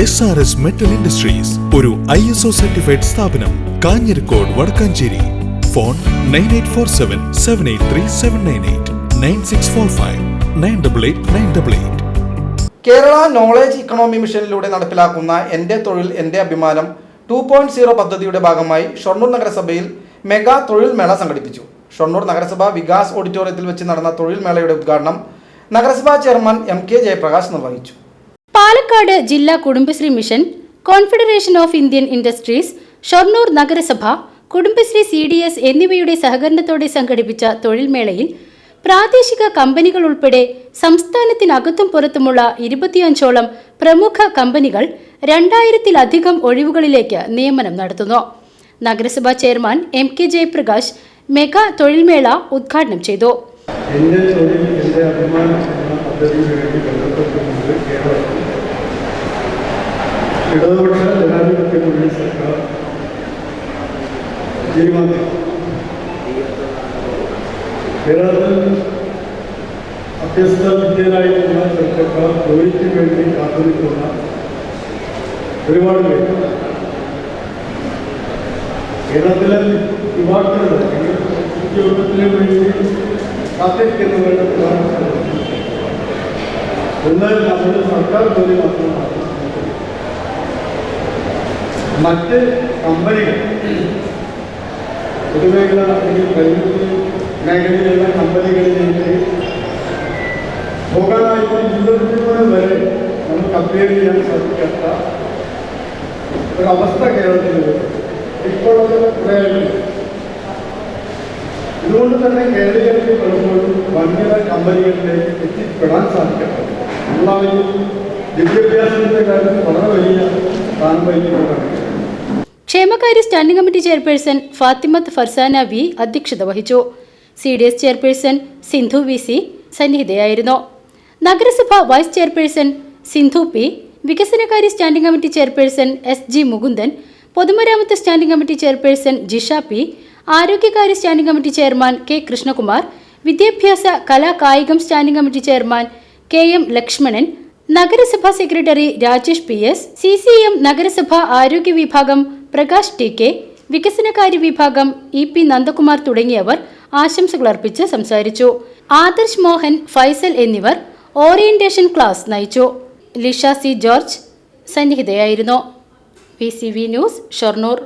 S R S metal industries ഒരു I S O certified സ്ഥാപനം Kanjirakode Vadakkanchery. Phone nine eight four seven seven eight three seven nine eight nine six four five nine double eight nine double eight Kerala knowledge economy മിഷനിലൂടെ നടപ്പിലാക്കുന്ന എന്റെ തൊഴിൽ എന്റെ അഭിമാനം two point zero പദ്ധതിയുടെ ഭാഗമായി ഷൊർണൂർ നഗരസഭയിൽ mega തൊഴിൽ മേള സംഘടിപ്പിച്ചു. ഷൊർണൂർ നഗരസഭ വികാസ് ഓഡിറ്റോറിയത്തിൽ വെച്ച് നടന്ന തൊഴിൽ മേളയുടെ ഉദ്ഘാടനം നഗരസഭാ ചെയർമാൻ എം കെ ജയപ്രകാശ് നിർവഹിച്ചു. പാലക്കാട് ജില്ലാ Kudumbashree mission confederation of Indian industries Shoranur നഗരസഭ കുടുംബശ്രീ സി ഡി എസ് എന്നിവയുടെ സഹകരണത്തോടെ സംഘടിപ്പിച്ച തൊഴിൽമേളയിൽ പ്രാദേശിക കമ്പനികൾ ഉൾപ്പെടെ സംസ്ഥാനത്തിനകത്തും പുറത്തുമുള്ള ഇരുപത്തിയഞ്ചോളം പ്രമുഖ കമ്പനികൾ രണ്ടായിരത്തിലധികം ഒഴിവുകളിലേക്ക് നിയമനം നടത്തുന്നു. നഗരസഭാ chairman M K Jayaprakash mega തൊഴിൽമേള ഉദ്ഘാടനം ചെയ്തു എന്റെ തൊഴിൽ എന്റെ അഭിമാനം എന്ന പദ്ധതിയുമായി ബന്ധപ്പെട്ടുകൊണ്ട് കേരളത്തിൽ ഇടതുപക്ഷ ജനാധിപത്യ മുന്നണി സർക്കാർ തീരുമാനം കേരളത്തിൽ അഭ്യസ്ത വിദ്യരായിട്ടുള്ള ചെറുപ്പക്കാർ ജോലിക്ക് വേണ്ടി കാത്തിരിക്കുന്ന ഒരുപാട് പേര് കേരളത്തിലെ യുവാക്കളുടെ ഉദ്യോഗത്തിന് വേണ്ടി കാത്തിരിക്കുന്നവരുടെ പ്രധാന എന്നാൽ നമ്മുടെ സർക്കാർ ജോലി മാത്രമാണ് മറ്റ് കമ്പനികൾ. പൊതുമേഖല അല്ലെങ്കിൽ പ്രൈവറ്റ് മേഖലയിലുള്ള കമ്പനികളിലേക്ക് പോകാനായിട്ട് ഇരുപത്തിമൂന്ന് വരെ നമുക്ക് അപ്ലൈ ചെയ്യാൻ സാധിക്കാത്ത ഒരവസ്ഥ കേരളത്തിൽ വരും. ഇപ്പോൾ ഇതുകൊണ്ട് തന്നെ കേരളീയർക്ക് പലപ്പോഴും വൻകിട കമ്പനികളിലേക്ക് എത്തിപ്പെടാൻ സാധിക്കട്ടെ എല്ലാവരും വിദ്യാഭ്യാസത്തിന്റെ കാര്യത്തിൽ വളരെ വലിയ സ്ഥാനം വഹിക്കുന്നതാണ് ക്ഷേമകാര്യ standing committee chairperson Fathimath Farsana V അധ്യക്ഷത വഹിച്ചു. C D S chairperson Sindhu V C സന്നിഹിതയായിരുന്നു. നഗരസഭ വൈസ് ചെയർപേഴ്സൺ സിന്ധു പി വികസനകാര്യ standing committee chairperson S G Mukundan പൊതുമരാമത്ത് standing committee chairperson Jisha P ആരോഗ്യകാര്യ standing committee chairman K Krishnakumar വിദ്യാഭ്യാസ കലാ കായികം standing committee chairman K M Lakshmanan നഗരസഭാ secretary Rajesh P S C C M നഗരസഭാ ആരോഗ്യ വിഭാഗം Prakash T K വികസനകാര്യ വിഭാഗം ഇ പി നന്ദകുമാർ തുടങ്ങിയവർ ആശംസകൾ അർപ്പിച്ച് സംസാരിച്ചു. ആദർശ് മോഹൻ ഫൈസൽ എന്നിവർ ഓറിയന്റേഷൻ ക്ലാസ് നയിച്ചു. Lisha C George സന്നിഹിതയായിരുന്നു. P C V news Shoranur.